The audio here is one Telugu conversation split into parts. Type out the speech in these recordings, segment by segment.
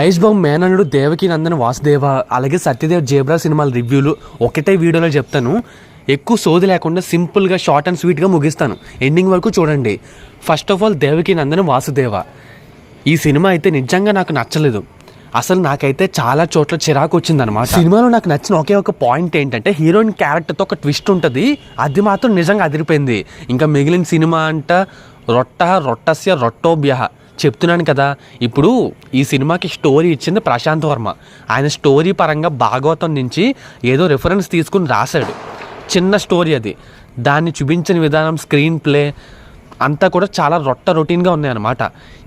మహేష్ బాబు మేనల్లుడు దేవకి నందన్ వాసుదేవ అలాగే సత్యదేవ్ జేబ్రా సినిమాల రివ్యూలు ఒకటే వీడియోలో చెప్తాను. ఎక్కువ సోది లేకుండా సింపుల్గా షార్ట్ అండ్ స్వీట్గా ముగిస్తాను. ఎండింగ్ వరకు చూడండి. First of all Devaki Nandan Vasudeva. ఈ సినిమా అయితే నిజంగా నాకు నచ్చలేదు. అసలు నాకైతే చాలా చోట్ల చిరాకు వచ్చిందనమాట సినిమాలో నాకు నచ్చిన ఒకే ఒక పాయింట్ ఏంటంటే హీరోయిన్ క్యారెక్టర్తో ఒక ట్విస్ట్ ఉంటుంది. అది మాత్రం నిజంగా అదిరిపోయింది. ఇంకా మిగిలిన సినిమా అంట రొట్ట రొట్టస్య రొట్టోబ్యహ చెప్తున్నాను కదా ఇప్పుడు ఈ సినిమాకి స్టోరీ ఇచ్చింది ప్రశాంత్ వర్మ. ఆయన స్టోరీ పరంగా భాగవతం నుంచి ఏదో రిఫరెన్స్ తీసుకుని రాశాడు. చిన్న స్టోరీ అది. దాన్ని చూపించిన విధానం స్క్రీన్ ప్లే అంతా కూడా చాలా రొట్ట రొటీన్గా ఉన్నాయన్నమాట.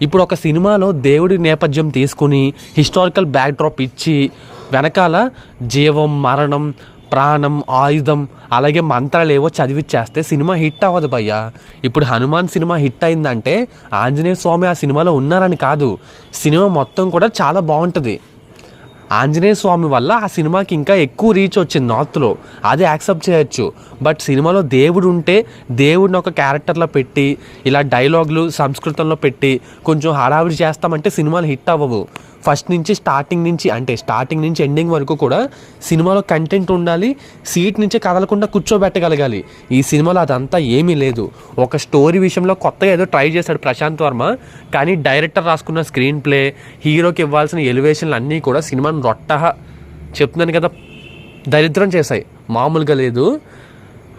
ఇప్పుడు ఒక సినిమాలో దేవుడి నేపథ్యం తీసుకుని హిస్టారికల్ బ్యాక్డ్రాప్ ఇచ్చి వెనకాల జీవం మరణం ప్రాణం ఆయుధం అలాగే మంత్రాలు ఏవో చదివిచ్చేస్తే సినిమా హిట్ అవ్వదు భయ్యా. ఇప్పుడు హనుమాన్ సినిమా హిట్ అయిందంటే ఆంజనేయ స్వామి ఆ సినిమాలో ఉన్నారని కాదు. సినిమా మొత్తం కూడా చాలా బాగుంటుంది. ఆంజనేయ స్వామి వల్ల ఆ సినిమాకి ఇంకా ఎక్కువ రీచ్ వచ్చింది నార్త్లో అది యాక్సెప్ట్ చేయొచ్చు. బట్ సినిమాలో దేవుడు ఉంటే దేవుడిని ఒక క్యారెక్టర్లో పెట్టి ఇలా డైలాగులు సంస్కృతంలో పెట్టి కొంచెం హడావిడి చేస్తామంటే సినిమాలు హిట్ అవ్వవు. ఫస్ట్ నుంచి స్టార్టింగ్ నుంచి అంటే స్టార్టింగ్ నుంచి ఎండింగ్ వరకు కూడా సినిమాలో కంటెంట్ ఉండాలి సీట్ నుంచి కదలకుండా కూర్చోబెట్టగలగాలి. ఈ సినిమాలో అదంతా ఏమీ లేదు. ఒక స్టోరీ విషయంలో కొత్తగా ఏదో ట్రై చేశాడు ప్రశాంత్ వర్మ కానీ డైరెక్టర్ రాసుకున్న స్క్రీన్ ప్లే హీరోకి ఇవ్వాల్సిన ఎలివేషన్లు అన్నీ కూడా సినిమాను రొట్ట చెప్తున్నాను కదా దరిద్రం చేశాయి. మామూలుగా లేదు.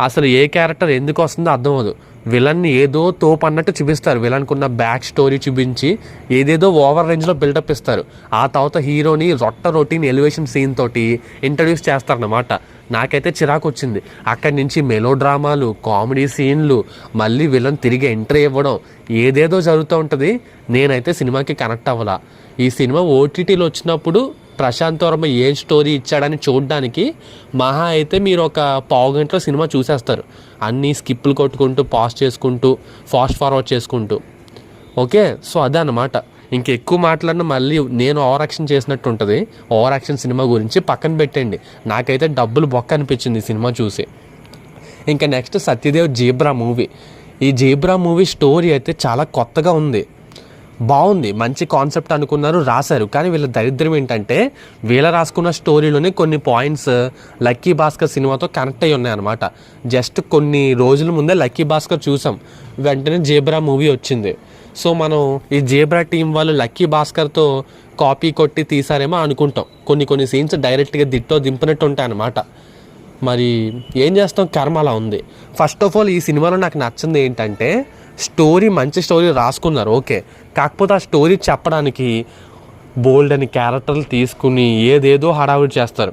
అసలు ఏ క్యారెక్టర్ ఎందుకు వస్తుందో అర్థం అవ్వదు. విలన్ని ఏదో తోపు అన్నట్టు చూపిస్తారు. విలన్కున్న బ్యాక్ స్టోరీ చూపించి ఏదేదో ఓవర్ రేంజ్లో బిల్డప్ ఇస్తారు. ఆ తర్వాత హీరోని రొట్ట రొటీన్ ఎలివేషన్ సీన్ తోటి ఇంట్రడ్యూస్ చేస్తారన్నమాట. నాకైతే చిరాకు వచ్చింది. అక్కడి నుంచి మెలో డ్రామాలు కామెడీ సీన్లు మళ్ళీ విలన్ తిరిగి ఎంట్రీ ఇవ్వడం ఏదేదో జరుగుతూ ఉంటుంది. నేనైతే సినిమాకి కనెక్ట్ అవ్వాలా. ఈ సినిమా ఓటీటీలో వచ్చినప్పుడు ప్రశాంత్ వర్మ ఏం స్టోరీ ఇచ్చాడని చూడడానికి మహా అయితే మీరు ఒక పావు గంటలో సినిమా చూసేస్తారు. అన్నీ స్కిప్లు కొట్టుకుంటూ పాస్ చేసుకుంటూ ఫాస్ట్ ఫార్వర్డ్ చేసుకుంటూ. ఓకే? సో అదే అన్నమాట ఇంకెక్కువ మాట్లాడిన మళ్ళీ నేను ఓవర్ యాక్షన్ చేసినట్టు ఉంటుంది. ఓవర్ యాక్షన్ సినిమా గురించి పక్కన పెట్టండి. నాకైతే డబ్బులు బొక్క అనిపించింది ఈ సినిమా చూసి. ఇంకా నెక్స్ట్ సత్యదేవ్ జీబ్రా మూవీ. ఈ జీబ్రా మూవీ స్టోరీ అయితే చాలా కొత్తగా ఉంది. బాగుంది మంచి కాన్సెప్ట్ అనుకున్నారు రాశారు. కానీ వీళ్ళ దరిద్రం ఏంటంటే వీళ్ళ రాసుకున్న స్టోరీలోనే కొన్ని పాయింట్స్ లక్కీ భాస్కర్ సినిమాతో కనెక్ట్ అయ్యి ఉన్నాయన్నమాట. జస్ట్ కొన్ని రోజుల ముందే లక్కీ భాస్కర్ చూసాం. వెంటనే జేబ్రా మూవీ వచ్చింది. సో మనం ఈ జేబ్రా టీం వాళ్ళు లక్కీ భాస్కర్తో కాపీ కొట్టి తీసారేమో అనుకుంటాం. కొన్ని కొన్ని సీన్స్ డైరెక్ట్గా దిట్టో దింపినట్టు ఉంటాయి అన్నమాట మరి ఏం చేస్తాం? కర్మ అలా ఉంది. ఫస్ట్ ఆఫ్ ఆల్ ఈ సినిమాలో నాకు నచ్చింది ఏంటంటే స్టోరీ మంచి స్టోరీ రాసుకున్నారు ఓకే. కాకపోతే ఆ స్టోరీ చెప్పడానికి బోల్డ్ అని క్యారెక్టర్లు తీసుకుని ఏదేదో హడావిడి చేస్తారు.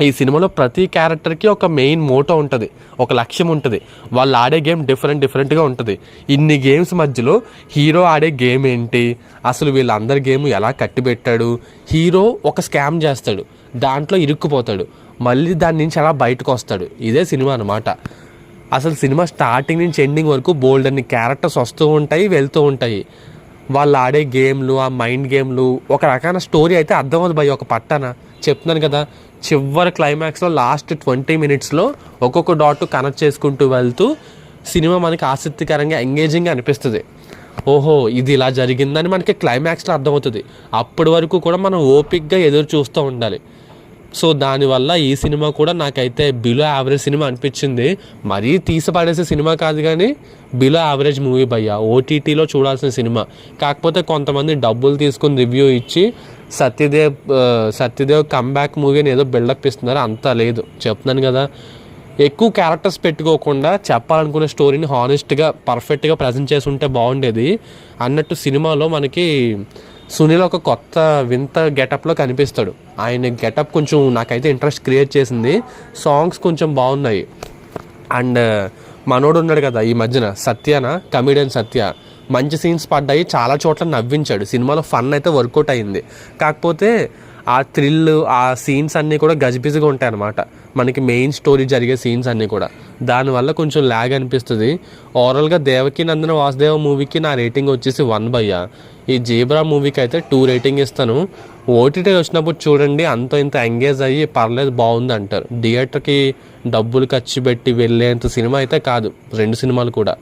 ఈ సినిమాలో ప్రతి క్యారెక్టర్కి ఒక మెయిన్ మోటో ఉంటుంది ఒక లక్ష్యం ఉంటుంది. వాళ్ళు ఆడే గేమ్ డిఫరెంట్ డిఫరెంట్గా ఉంటుంది. ఇన్ని గేమ్స్ మధ్యలో హీరో ఆడే గేమ్ ఏంటి? అసలు వీళ్ళందరి గేమ్ ఎలా కట్టిపెట్టాడు? హీరో ఒక స్కామ్ చేస్తాడు దాంట్లో ఇరుక్కుపోతాడు. మళ్ళీ దాని నుంచి అలా బయటకు వస్తాడు. ఇదే సినిమా అనమాట అసలు సినిమా స్టార్టింగ్ నుంచి ఎండింగ్ వరకు బోల్డ్ అన్ని క్యారెక్టర్స్ వస్తూ ఉంటాయి వెళ్తూ ఉంటాయి. వాళ్ళు ఆడే గేమ్లు ఆ మైండ్ గేమ్లు ఒక రకమైన స్టోరీ అయితే అర్థమవుతుంది భయ్ ఒక పట్టన చెప్తున్నాను కదా చివరి క్లైమాక్స్లో లాస్ట్ ట్వంటీ మినిట్స్లో ఒక్కొక్క డాట్ కనెక్ట్ చేసుకుంటూ వెళ్తూ సినిమా మనకి ఆసక్తికరంగా ఎంగేజింగ్గా అనిపిస్తుంది. ఓహో ఇది ఇలా జరిగిందని మనకి క్లైమాక్స్లో అర్థమవుతుంది. అప్పటి వరకు కూడా మనం ఓపిక్గా ఎదురు చూస్తూ ఉండాలి. సో దానివల్ల ఈ సినిమా కూడా నాకైతే బిలో యావరేజ్ సినిమా అనిపించింది. మరీ తీసిపడేసే సినిమా కాదు కానీ బిలో యావరేజ్ మూవీ భయ్య. ఓటీటీలో చూడాల్సిన సినిమా. కాకపోతే కొంతమంది డబ్బులు తీసుకుని రివ్యూ ఇచ్చి సత్యదేవ్ సత్యదేవ్ కమ్బ్యాక్ మూవీ అని ఏదో బిల్డప్ ఇస్తున్నారు. అంత లేదు. చెప్తున్నాను కదా. ఎక్కువ క్యారెక్టర్స్ పెట్టుకోకుండా చెప్పాలనుకునే స్టోరీని హానెస్ట్గా పర్ఫెక్ట్గా ప్రజెంట్ చేసి ఉంటే బాగుండేది. అన్నట్టు సినిమాలో మనకి సునీల్ ఒక కొత్త వింత గెటప్లో కనిపిస్తాడు. ఆయన గెటప్ కొంచెం నాకైతే ఇంట్రెస్ట్ క్రియేట్ చేసింది. సాంగ్స్ కొంచెం బాగున్నాయి. అండ్ uh, మనోడు ఉన్నాడు కదా ఈ మధ్యన సత్యన కమిడియన్ సత్య. మంచి సీన్స్ పడ్డాయి చాలా చోట్ల నవ్వించాడు. సినిమాలో ఫన్ అయితే వర్కౌట్ అయింది. కాకపోతే ఆ థ్రిల్ ఆ సీన్స్ అన్నీ కూడా గజిబిజిగా ఉంటాయి అన్నమాట మనకి మెయిన్ స్టోరీ జరిగే సీన్స్ అన్నీ కూడా. దానివల్ల కొంచెం ల్యాగ్ అనిపిస్తుంది. ఓవరాల్గా దేవకి నందన వాసుదేవ మూవీకి నా రేటింగ్ వచ్చేసి వన్ బయ్య ఈ జీబ్రా మూవీకి అయితే టూ రేటింగ్ ఇస్తాను ఓటీటీ వచ్చినప్పుడు చూడండి అంత ఇంత ఎంగేజ్ అయ్యి పర్లేదు బాగుంది అంటారు థియేటర్కి డబ్బులు ఖర్చు పెట్టి వెళ్ళేంత సినిమా అయితే కాదు రెండు సినిమాలు కూడా.